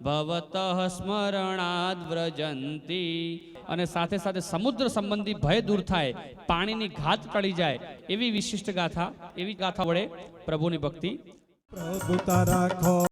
ભવતઃ સ્મરણાદ વ્રજંતી અને સાથે સાથે સમુદ્ર સંબંધી ભય દૂર થાય, પાણીની ઘાત ટળી જાય, એવી વિશિષ્ટ ગાથા, એવી ગાથા વડે પ્રભુની ભક્તિ. પ્રભુ તારા ખો